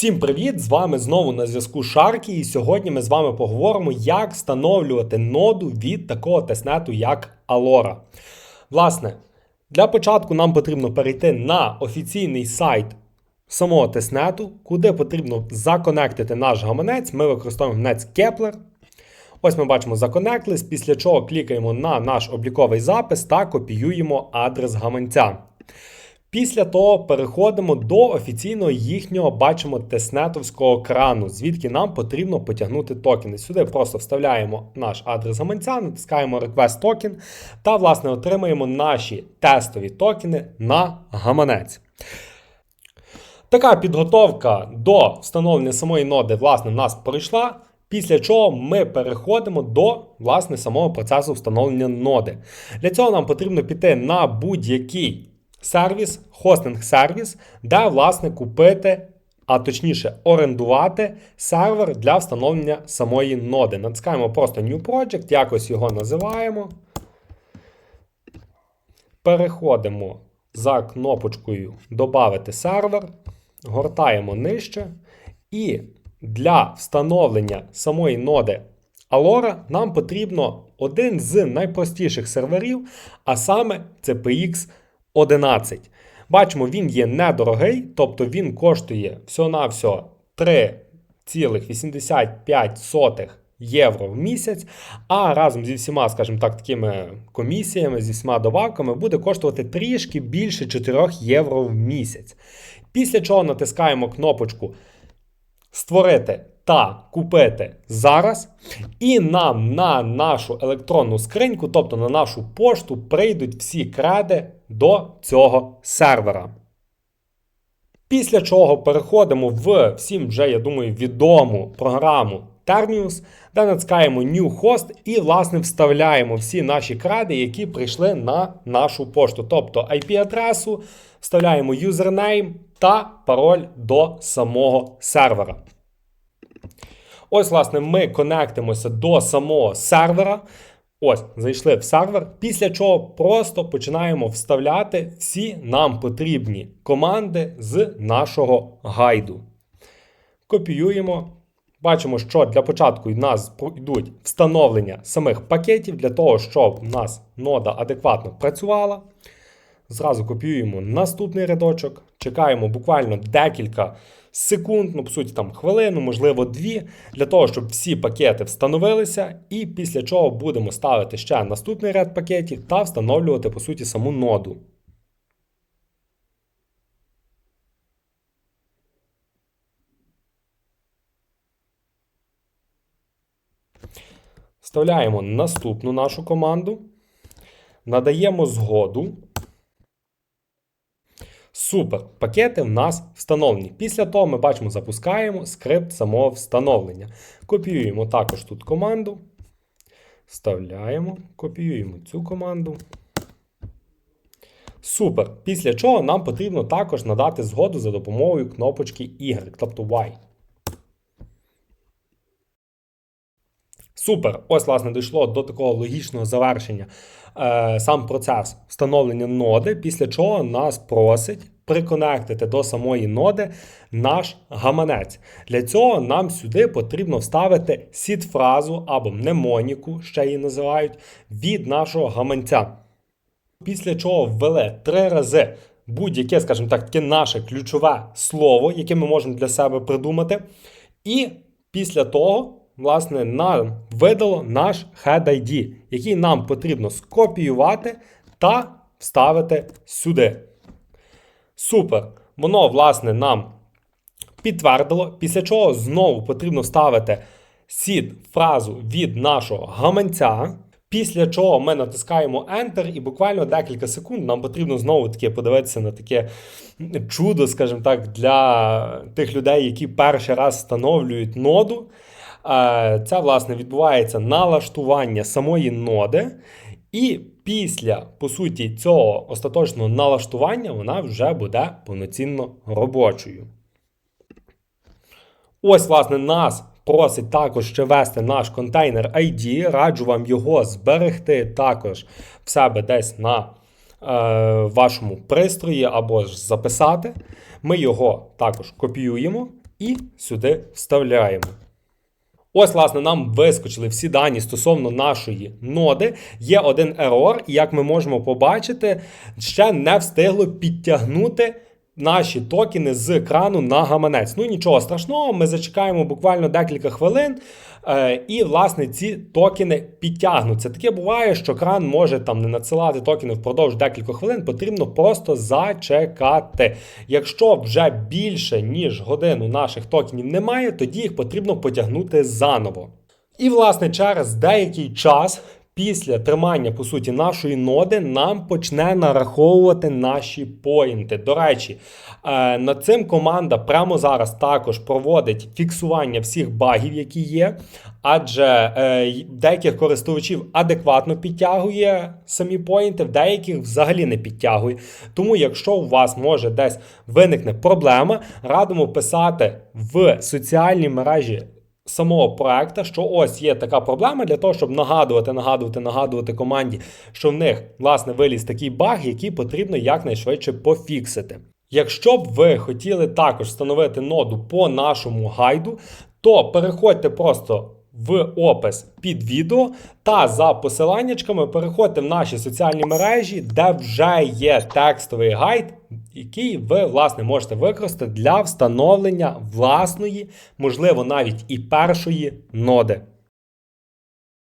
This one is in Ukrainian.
Всім привіт! З вами знову на зв'язку Шаркі, і сьогодні ми з вами поговоримо, як встановлювати ноду від такого тестнету, як Alora. Власне, для початку нам потрібно перейти на офіційний сайт самого тестнету, куди потрібно законектити наш гаманець. Ми використовуємо гаманець Kepler. Ось ми бачимо законектились, після чого клікаємо на наш обліковий запис та копіюємо адрес гаманця. Після того переходимо до офіційного їхнього бачимо тестнетовського крану, звідки нам потрібно потягнути токени. Сюди просто вставляємо наш адрес гаманця, натискаємо Request токен та, власне, отримаємо наші тестові токени на гаманець. Така підготовка до встановлення самої ноди, власне, в нас пройшла. Після чого ми переходимо до власне самого процесу встановлення ноди. Для цього нам потрібно піти на будь-який сервіс, хостинг-сервіс, де, власне, купити, а точніше, орендувати сервер для встановлення самої ноди. Натискаємо просто New Project, якось його називаємо. Переходимо за кнопочкою Добавити сервер, гортаємо нижче. І для встановлення самої ноди Alora нам потрібно один з найпростіших серверів, а саме CPX 11. Бачимо, він є недорогий, тобто він коштує всього-навсього 3,85 євро в місяць, а разом зі всіма, скажімо так, такими комісіями, зі всіма добавками буде коштувати трішки більше 4 євро в місяць. Після чого натискаємо кнопочку Створити та купити зараз, і нам на нашу електронну скриньку, тобто на нашу пошту, прийдуть всі креди до цього сервера. Після чого переходимо в всім вже, я думаю, відому програму Termius, де натискаємо New Host і, власне, вставляємо всі наші креди, які прийшли на нашу пошту. Тобто IP-адресу, вставляємо юзернейм та пароль до самого сервера. Ось, власне, ми конектимося до самого сервера. Ось, зайшли в сервер, після чого просто починаємо вставляти всі нам потрібні команди з нашого гайду. Копіюємо. Бачимо, що для початку в нас йдуть встановлення самих пакетів для того, щоб у нас нода адекватно працювала. Зразу копіюємо наступний рядочок, чекаємо буквально декілька секунд, ну, по суті, там хвилину, можливо, дві, для того, щоб всі пакети встановилися, і після чого будемо ставити ще наступний ряд пакетів та встановлювати, по суті, саму ноду. Вставляємо наступну нашу команду, надаємо згоду. Супер. Пакети в нас встановлені. Після того ми бачимо, запускаємо скрипт самого встановлення. Копіюємо також тут команду. Вставляємо, копіюємо цю команду. Супер. Після чого нам потрібно також надати згоду за допомогою кнопочки Y, тобто Y. Супер! Ось, власне, дійшло до такого логічного завершення е, сам процес встановлення ноди, після чого нас просить приконектити до самої ноди наш гаманець. Для цього нам сюди потрібно вставити сід-фразу або мнемоніку, ще її називають, від нашого гаманця. Після чого ввели три рази будь-яке, скажімо так, таке наше ключове слово, яке ми можемо для себе придумати. І після того власне, нам видало наш head ID, який нам потрібно скопіювати та вставити сюди. Супер. Воно, власне, нам підтвердило, після чого знову потрібно вставити сід фразу від нашого гаманця. Після чого ми натискаємо Enter, і буквально декілька секунд нам потрібно знову таки подивитися на таке чудо, скажімо так, для тих людей, які перший раз встановлюють ноду. Це, власне, відбувається налаштування самої ноди. І після, по суті, цього остаточного налаштування вона вже буде повноцінно робочою. Це, власне, нас просить також ще ввести наш контейнер ID. Раджу вам його зберегти також в себе десь на е, вашому пристрої або ж записати. Ми його також копіюємо. і сюди вставляємо. Ось, власне, нам вискочили всі дані стосовно нашої ноди. Є один ерор, і як ми можемо побачити, ще не встигло підтягнути наші токени з екрану на гаманець. Ну нічого страшного, ми зачекаємо буквально декілька хвилин, е, і, власне, ці токени підтягнуться. Таке буває, що кран може там не надсилати токени впродовж декількох хвилин, потрібно просто зачекати. Якщо вже більше ніж годину наших токенів немає, тоді їх потрібно потягнути заново. І, власне, через деякий час. Після тримання, по суті, нашої ноди нам почне нараховувати наші поінти. До речі, е, над цим команда прямо зараз також проводить фіксування всіх багів, які є, адже е, деяких користувачів адекватно підтягує самі поінти, в деяких взагалі не підтягує. Тому, якщо у вас може десь виникне проблема, радимо писати в соціальній мережі самого проекту, що ось є така проблема для того, щоб нагадувати, нагадувати, нагадувати команді, що в них власне виліз такий баг, який потрібно якнайшвидше пофіксити. Якщо б ви хотіли також встановити ноду по нашому гайду, то переходьте просто в опис під відео та за посиланнячками переходьте в наші соціальні мережі, де вже є текстовий гайд, який ви власне можете використати для встановлення власної, можливо, навіть і першої ноди.